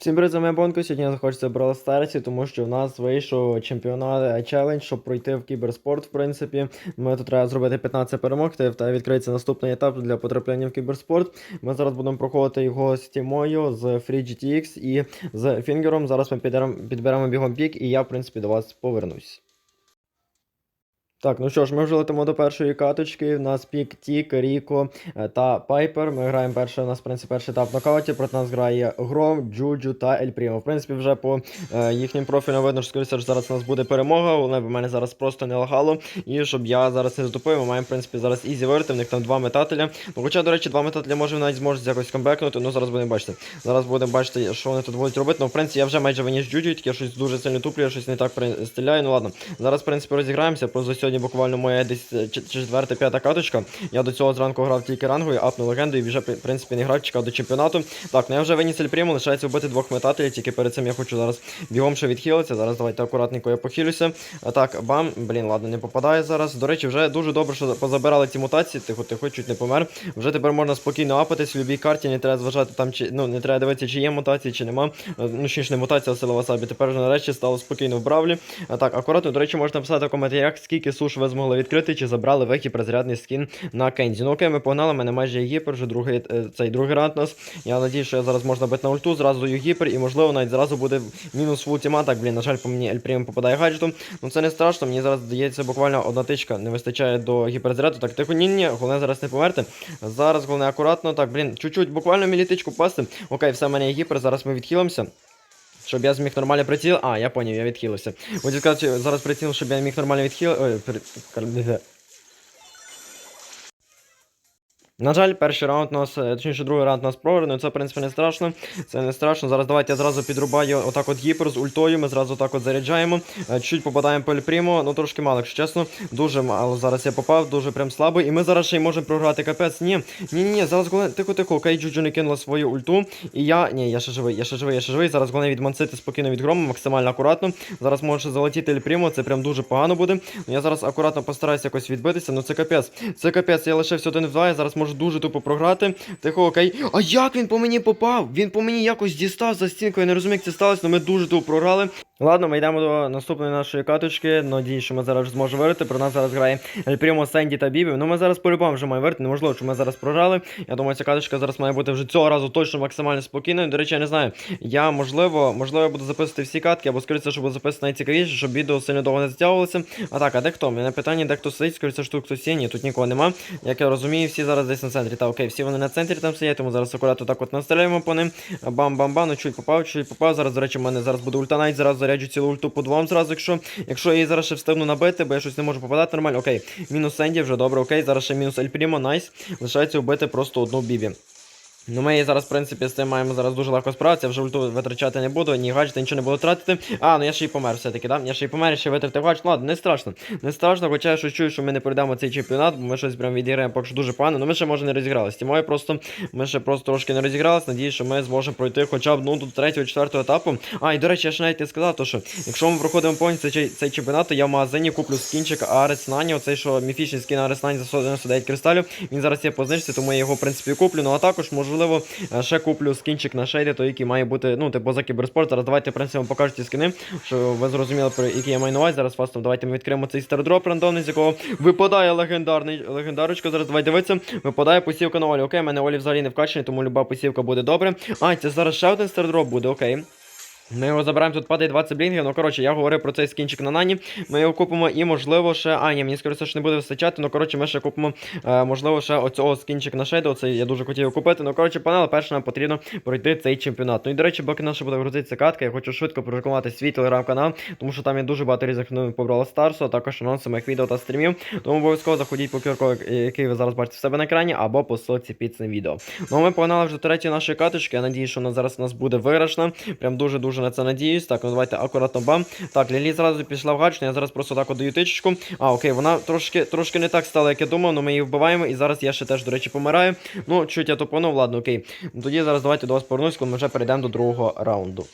Всім привіт, з вами Бонко. Сьогодні захочеться Brawl старці, тому що в нас вийшов чемпіонат челендж, щоб пройти в кіберспорт, в принципі. Ми тут треба зробити 15 перемог, та відкриється наступний етап для потрапляння в кіберспорт. Ми зараз будемо проходити його з Тімою, з FreeGTX і з Фінгером. Зараз ми підберемо бігом пік, і я, в принципі, до вас повернусь. Так, ну що ж, ми вже летимо до першої каточки. У нас пік Тік, Ріко е, та Пайпер. Ми граємо перший, у нас, в принципі, перший етап в нокауті. Проти нас грає Гром, Джуджу та Ель Прімо. В принципі, вже по е, їхнім профілям видно, що скоріше зараз у нас буде перемога. Головне, в мене зараз просто не лагало. І щоб я зараз не затупив, ми маємо, в принципі, зараз ізі вирити. В них там два метателя. Ну, хоча, до речі, два метателя може навіть зможуть якось комбекнути. Ну, зараз будемо бачити. Зараз будемо бачити, що вони тут будуть робити. Ну, в принципі, я вже майже виніс Джуджу, тільки я щось дуже сильно туплю, я щось не так стріляю. Ну ладно. Зараз, в принципі, розіграємося. Просто сьогодні буквально моя десь е, четверта, п'ята каточка. Я до цього зранку грав тільки рангою, апнув легенду і вже, в принципі, не грав, чекав до чемпіонату. Так, ну я вже виніс Ельпріму, лишається вбити двох метателів, тільки перед цим я хочу зараз бігом ще відхилитися. Зараз давайте акуратненько я похилюся. Так, бам, блін, ладно, не попадає зараз. До речі, вже дуже добре, що позабирали ці мутації, тихо, тихо, чуть не помер. Вже тепер можна спокійно апатись в будь-якій карті, не треба зважати там, чи ну не треба дивитися, чи є мутації, чи нема. Е, Ну, ще ж не мутація, сила васабі. Тепер вже нарешті стало спокійно в бравлі. Так, акуратно, до речі, можна написати в коментарях, скільки суш ви змогли відкрити, чи забрали ви гіперзарядний скін на Кензі. Ну окей, ми погнали, мене майже є гіпер, вже другий е, цей другий раунд нас. Я надію, що я зараз можна бити на ульту, зразу даю гіпер, і можливо навіть зразу буде мінус в ультима. Так, блін, на жаль, по мені Ельпрім попадає гаджетом. Ну це не страшно, мені зараз здається буквально одна тичка не вистачає до гіперзаряду. Так, тихо, ні, ні, головне зараз не померти. Зараз головне акуратно. Так, блін, чуть-чуть, буквально мілітичку пасти. Окей, все, в мене є гіпер, зараз ми відхилимося. Щоб я зміг нормально приціл. А, я поняв, я відхилився. Хотів сказати, зараз приціл, щоб я міг нормально відхил. На жаль, перший раунд у нас, е, точніше, другий раунд у нас програний, це в принципі не страшно. Це не страшно. Зараз давайте я зразу підрубаю отак от гіпер з ультою. Ми зразу так от заряджаємо. Е, Чуть попадаємо по Ельпрімо, ну трошки мало, якщо чесно. Дуже мало зараз я попав, дуже прям слабо. І ми зараз ще й можемо програти капець. Ні, ні, ні, зараз головне, тихо, тихо, окей, Джуджу не кинула свою ульту. І я. Ні, я ще живий, я ще живий, я ще живий. Зараз головне відмансити спокійно від грому, максимально акуратно. Зараз може залетіти Ельпрімо, це прям дуже погано буде. Ну, Я зараз акуратно постараюся якось відбитися. Ну це капець. Це капець, я лишився один в два, я зараз можу дуже тупо програти. Тихо, окей. А як він по мені попав? Він по мені якось дістав за стінкою. Я не розумію, як це сталося, але ми дуже тупо програли. Ладно, ми йдемо до наступної нашої каточки. Надію, що ми зараз зможемо вирити. Про нас зараз грає Ельпрімо, Сенді та Бібі. Ну ми зараз по-любому вже маємо вирити. Неможливо, що ми зараз програли. Я думаю, ця каточка зараз має бути вже цього разу точно максимально спокійною. До речі, я не знаю. Я можливо, можливо, я буду записувати всі катки, або скоріше, що буду записувати найцікавіше, щоб відео сильно довго не затягувалося. А так, а де хто? Мене питання, де хто сидить, скоріше, що тут хтось є. Тут нікого нема. Як я розумію, всі зараз десь на центрі. Та окей, всі вони на центрі там сидять, тому зараз акуратно так от настріляємо по ним. Бам-бам-бам, ну чуть попав, чуть попав. Зараз, до речі, в мене зараз буде ульта навіть, зараз заряджу цілу ульту по двом зразу, якщо, якщо я її зараз ще встигну набити, бо я щось не можу попадати нормально. Окей, мінус Сенді, вже добре, окей. Зараз ще мінус Ель Прімо, найс. Лишається вбити просто одну бібі. Ну, ми зараз, в принципі, з цим маємо зараз дуже легко справитися, вже ульту витрачати не буду, ні гаджети, нічого не буду тратити. А, ну я ще й помер все-таки, да? Я ще й помер, ще витратив гаджет. Ладно, не страшно. Не страшно, хоча я щось чую, що ми не пройдемо цей чемпіонат, бо ми щось прям відіграємо поки що дуже погано. Ну ми ще може не розігралися. Тімою просто ми ще просто трошки не розігралися. Надіюсь, що ми зможемо пройти хоча б ну до третього, четвертого етапу. А, і до речі, я ще навіть не сказав, то що якщо ми проходимо повністю цей, цей чемпіонат, то я в магазині куплю скінчик Арес Нані, оцей, що міфічний скін Арес Нані за 199 кристалів. Він зараз є по знижці, тому я його, в принципі, куплю. Ну а також, можливо, е, ще куплю скінчик на шейді, той, який має бути, ну, типу за кіберспорт. Зараз давайте, в принципі, вам покажу ці скини, що ви зрозуміли, про які я маю на увазі. Зараз фастом давайте ми відкриємо цей стардроп рандомний, з якого випадає легендарний легендарочка. Зараз давайте дивитися. Випадає посівка на Олі. Окей, в мене Олі взагалі не вкачаний, тому люба посівка буде добре. А, це зараз ще один стардроп буде, окей. Ми його забираємо, тут падає 20 блінгів. Ну, коротше, я говорив про цей скінчик на нані. Ми його купимо і, можливо, ще. А, ні, мені скоріше, що не буде вистачати. Ну, коротше, ми ще купимо, е, можливо, ще оцього скінчик на шейду. Оцей я дуже хотів його купити. Ну, коротше, панел, перше нам потрібно пройти цей чемпіонат. Ну і до речі, поки наша буде грузитися катка, я хочу швидко прорекламувати свій телеграм-канал, тому що там є дуже багато різних новин по Brawl Stars, а також анонси моїх відео та стрімів. Тому обов'язково заходіть по QR, який ви зараз бачите в себе на екрані, або по соці під цим відео. Ну, ми погнали вже до нашої каточки. Я надію, що вона зараз у нас буде виграшна. Прям дуже-дуже на це надіюсь. Так, ну давайте акуратно бам. Так, Лілі зразу пішла в гачну, я зараз просто так даю тичечку. А, окей, вона трошки трошки не так стала, як я думав, але ми її вбиваємо. І зараз я ще теж, до речі, помираю. Ну, чуть я топонув, ладно, окей. Ну, Тоді зараз давайте до вас повернусь, коли ми вже перейдемо до другого раунду.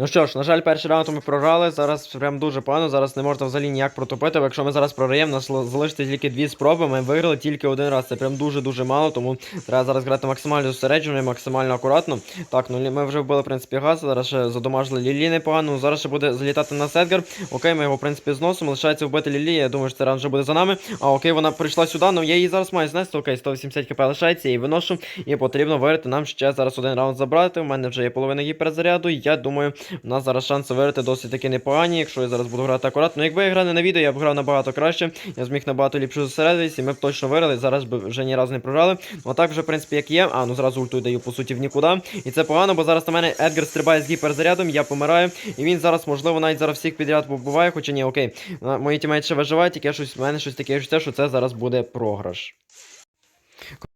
Ну що ж, на жаль, перший раунд ми програли. Зараз прям дуже погано. Зараз не можна взагалі ніяк протопити. Бо якщо ми зараз програємо, нас залишиться тільки дві спроби. Ми виграли тільки один раз. Це прям дуже-дуже мало, тому треба зараз грати максимально зосереджено і максимально акуратно. Так, ну ми вже вбили, в принципі, газ. Зараз ще задомажили Лілі непогано. Ну, зараз ще буде залітати на Седгар. Окей, ми його, в принципі, зносимо. Лишається вбити Лілі. Я думаю, що це раунд вже буде за нами. А окей, вона прийшла сюди. Ну я її зараз маю знести. Окей, 180 кп лишається, її виношу. І потрібно виграти нам ще зараз один раунд забрати. У мене вже є половина гіперзаряду. Я думаю, у нас зараз шанси виграти досить таки непогані, якщо я зараз буду грати акуратно. Ну, якби я грав не на відео, я б грав набагато краще. Я зміг набагато ліпше зосередитись, і ми б точно виграли. Зараз би вже ні разу не програли. Ну так вже, в принципі, як є. А, ну зразу ульту даю по суті в нікуди. І це погано, бо зараз на мене Едгар стрибає з гіперзарядом, я помираю. І він зараз, можливо, навіть зараз всіх підряд побуває, хоча ні, окей. Мої тімейти ще виживають, тільки щось в мене щось таке що це зараз буде програш.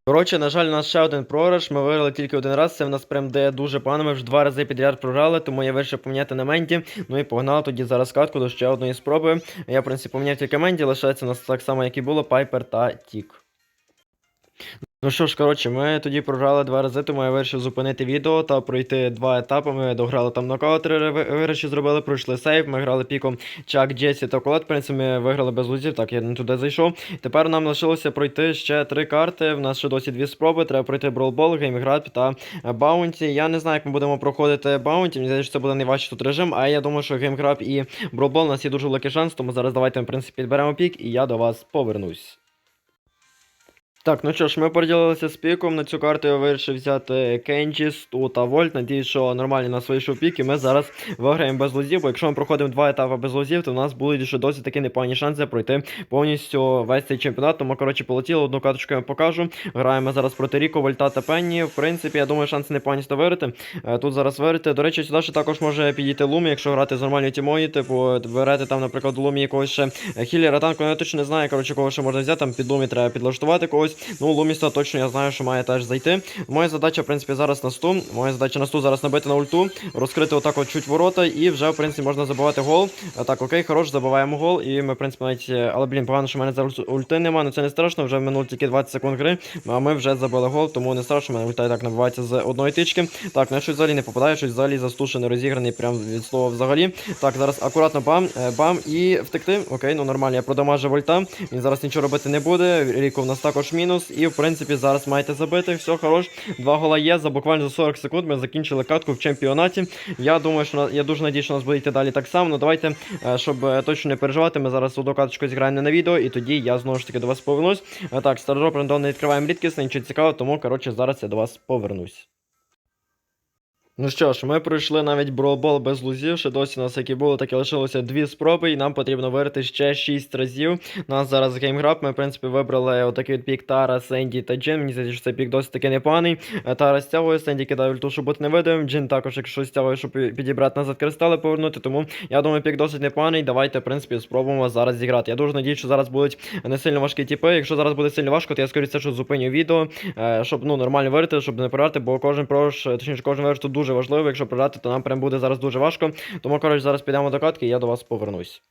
Коротше, на жаль, у нас ще один програш. Ми виграли тільки один раз. Це в нас прям де дуже погано. Ми вже два рази підряд програли, тому я вирішив поміняти на менті. Ну і погнали тоді зараз катку до ще одної спроби. Я, в принципі, поміняв тільки менті, лишається у нас так само, як і було, Пайпер та Тік. Ну що ж, коротше, ми тоді програли два рази, тому я вирішив зупинити відео та пройти два етапи. Ми дограли там нокаут три виграші зробили, пройшли сейф. Ми грали піком Чак, Джесі та Колет. В принципі, ми виграли без лузів, так я не туди зайшов. Тепер нам лишилося пройти ще три карти. В нас ще досі дві спроби. Треба пройти Бролбол, Геймград та Баунті. Я не знаю, як ми будемо проходити Баунті. Мені здається, що це буде найважчий тут режим. А я думаю, що Геймграб і Бролбол у нас є дуже великий шанс. Тому зараз давайте ми, в принципі, підберемо пік, і я до вас повернусь. Так, ну що ж, ми поділилися з піком. На цю карту я вирішив взяти Кенджі, Сту та Вольт. Надіюсь, що нормально нас вийшов пік, і ми зараз виграємо без лозів. Бо якщо ми проходимо два етапи без лозів, то в нас будуть ще досить такі непогані шанси пройти повністю весь цей чемпіонат. Тому, коротше, полетіло, одну карточку я покажу. Граємо зараз проти Ріко, Вольта та Пенні. В принципі, я думаю, шанси непогані сто виграти. Е, Тут зараз виграти. До речі, сюди ще також може підійти Лумі, якщо грати з нормальною тімою, типу, берете там, наприклад, Лумі якогось ще хілера танку, ну, я точно не знаю, коротше, кого ще можна взяти, там під Лумі треба підлаштувати когось. Ну, Луміста точно я знаю, що має теж зайти. Моя задача, в принципі, зараз на сту. Моя задача на сту зараз набити на ульту, розкрити отак от чуть ворота, і вже, в принципі, можна забивати гол. Так, окей, хорош, забиваємо гол. І ми, в принципі, навіть. е, Але, блін, погано, що в мене зараз ульти нема, ну це не страшно, вже минуло тільки 20 секунд гри. А ми вже забили гол, тому не страшно, в мене ульта і так набивається з одної тички. Так, ну я щось взагалі не попадає, щось взагалі застушений, розіграний прям від слова взагалі. Так, зараз акуратно бам, е, бам і втекти. Окей, ну нормально, я продамажу вольта. Він зараз нічого робити не буде. Ріко в нас також мінус. І в принципі зараз маєте забити. Все хорош. Два гола є. За буквально за 40 секунд ми закінчили катку в чемпіонаті. Я думаю, що я дуже надію, що у нас буде йти далі так само. Ну давайте, е, щоб е, точно не переживати, ми зараз одну каточку зіграємо на відео, і тоді я знову ж таки до вас повернусь. Е, Так, стардроп рандомно відкриваємо рідкісне, нічого цікавого, тому коротше зараз я до вас повернусь. Ну що ж, ми пройшли навіть бролбол без лузів, ще досі у нас як і було, так і лишилося дві спроби, і нам потрібно виграти ще 6 разів. У нас зараз геймграб, ми, в принципі, вибрали отакий от пік Тара, Сенді та Джин. Мені здається, що цей пік досить таки непоганий. Е, Тара стягує, Сенді кидає ульту, щоб бути невидимим. Джин також, якщо стягує, щоб підібрати назад кристали повернути. Тому я думаю, пік досить непоганий. Давайте, в принципі, спробуємо зараз зіграти. Я дуже надію, що зараз будуть не сильно важкі тіпи. Якщо зараз буде сильно важко, то я скоріше що зупиню відео, е, щоб ну нормально виграти, щоб не програти, бо кожен програш, е, точніше, кожен виграш тут дуже важливо. Якщо програти, то нам прям буде зараз дуже важко. Тому, коротше, зараз підемо до катки, і я до вас повернусь.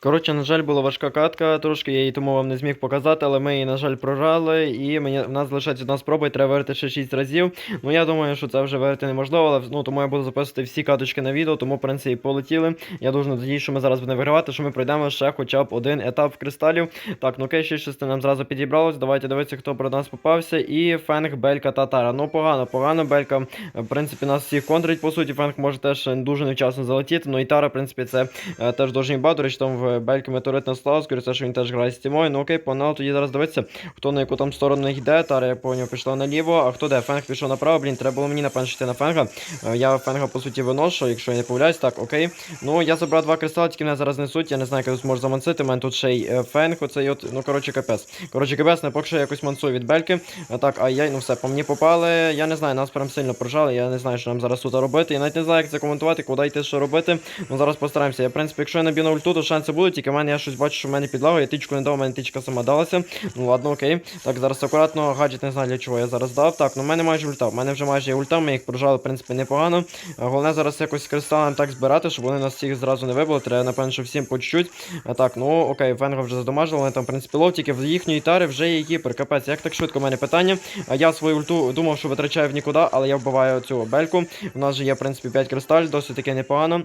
Коротше, на жаль, була важка катка, трошки я її тому вам не зміг показати, але ми її, на жаль, програли, і мені, в нас залишається одна спроба, і треба виграти ще 6 разів. Ну я думаю, що це вже виграти неможливо, але ну, тому я буду записувати всі каточки на відео, тому, в принципі, полетіли. Я дуже надіюсь, що ми зараз будемо вигравати, що ми пройдемо ще хоча б один етап кристалів. Так, ну окей, 6 частин нам зразу підібралось. Давайте дивитися, хто про нас попався. І Фенг, Белька та Тара. Ну погано, погано, Белька. В принципі, нас всіх контрить, по суті. Фенг може теж дуже невчасно залетіти. Ну і Тара, в принципі, це е, теж дуже. До речі, там в Бельки метеорит на славу, скоріше, що він теж грає з тімою. Ну окей, погнали тоді зараз дивитися, хто на яку там сторону йде. Тара, я поняв, пішла наліво, а хто де? Фенг пішов направо, блін, треба було мені напеншити на Фенга. Е, Я Фенга, по суті, виношу, якщо я не помиляюсь. Так, окей. Ну, я забрав два кристали, тільки мене зараз несуть. Я не знаю, як я тут можу замансити. У мене тут ще й е, Фенг, оцей от, ну коротше, капець. Коротше, капець, не поки що я якось мансую від бельки. Так, а я, ну все, по мені попали. Я не знаю, нас прям сильно прожали. Я не знаю, що нам зараз тут робити. Я навіть не знаю, як це коментувати, куди йти, що робити. Ну зараз постараємося. Я, в принципі, якщо я наб'ю на ульту, то шанси будуть. Буду, тільки в мене я щось бачу, що в мене підлагу, я тичку не дав, у мене тичка сама далася. Ну ладно, окей. Так, зараз акуратно, гаджет не знаю для чого я зараз дав. Так, ну в мене майже ульта. В мене вже майже є ульта, ми їх прожали, в принципі, непогано. Головне зараз якось з кристалем так збирати, щоб вони нас всіх зразу не вибили. Треба, напевно, що всім по чуть-чуть. Так, ну окей, Венга вже задомажили, вони там, в принципі, лов, тільки в їхньої тари вже є гіпер. Капець, як так швидко в мене питання. Я свою ульту думав, що витрачаю в нікуди, але я вбиваю цю бельку. У нас же є, в принципі, 5 кристалів, досить таки непогано.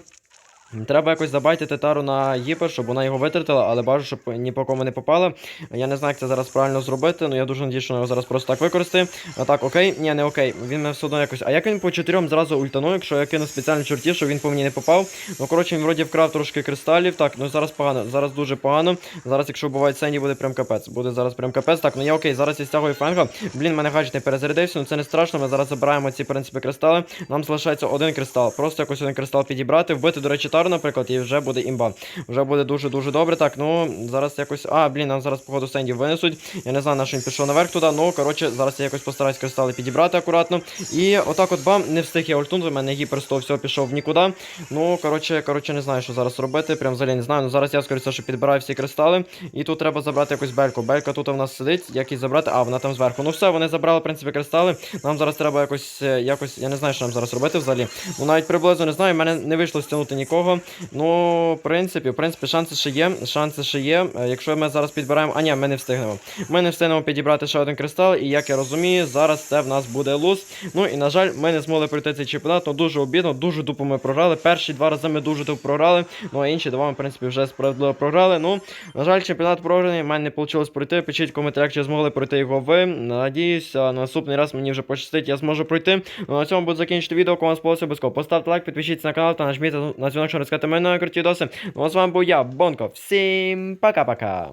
Треба якось забайтити тару на гіпер, щоб вона його витратила, але бажаю, щоб ні по кому не попала. Я не знаю, як це зараз правильно зробити, але я дуже надію, що його зараз просто так використає. А так, окей, ні, не окей. Він мене все одно якось. А як він по чотирьом зразу ультанув, якщо я кину спеціальні чорті, щоб він по мені не попав. Ну, коротше, він вроді вкрав трошки кристалів. Так, ну зараз погано, зараз дуже погано. Зараз, якщо бувають сені, буде прям капець. Буде зараз прям капець. Так, ну я окей, зараз я стягую фенга. Блін, мене гаджет не перезарядився, ну це не страшно. Ми зараз забираємо ці, в принципі, кристали. Нам залишається один кристал. Просто якось один кристал підібрати, вбити, до речі, тару, наприклад, і вже буде імба. Вже буде дуже-дуже добре. Так, ну зараз якось. А, блін, нам зараз, походу, сендів винесуть. Я не знаю, на що він пішов наверх туди. Ну, коротше, зараз я якось постараюсь кристали підібрати акуратно. І отак от бам, не встиг я ультунути, в мене гіпер з того всього пішов нікуди. Ну, коротше, коротше, не знаю, що зараз робити. Прям взагалі не знаю. Ну зараз я скоріше, що підбираю всі кристали. І тут треба забрати якусь бельку. Белька тут у нас сидить, як її забрати. А, вона там зверху. Ну все, вони забрали, в принципі, кристали. Нам зараз треба якось, е, якось, я не знаю, що нам зараз робити взагалі. Ну навіть приблизно не знаю, в мене не вийшло стягнути нікого. Ну, в принципі, в принципі, шанси ще є. Шанси ще є. Е, Якщо ми зараз підбираємо. А ні, ми не встигнемо. Ми не встигнемо підібрати ще один кристал, і як я розумію, зараз це в нас буде луз. Ну і на жаль, ми не змогли пройти цей чемпіонат. Ну дуже обідно, дуже тупо ми програли. Перші два рази ми дуже тупо програли. Ну а інші два ми, в принципі, вже справедливо програли. Ну, на жаль, чемпіонат програний. в мене не вийшло пройти. Пишіть в коментарях, чи змогли пройти його ви. Надіюсь, на наступний раз мені вже пощастить, я зможу пройти. Ну на цьому буду закінчити відео. Кому сподобалося, обов'язково поставте лайк, підпишіться на канал та нажміть на дзвінок, розказати мене круті відоси. Ну а з вами був я, Бонко. Всім пока-пока.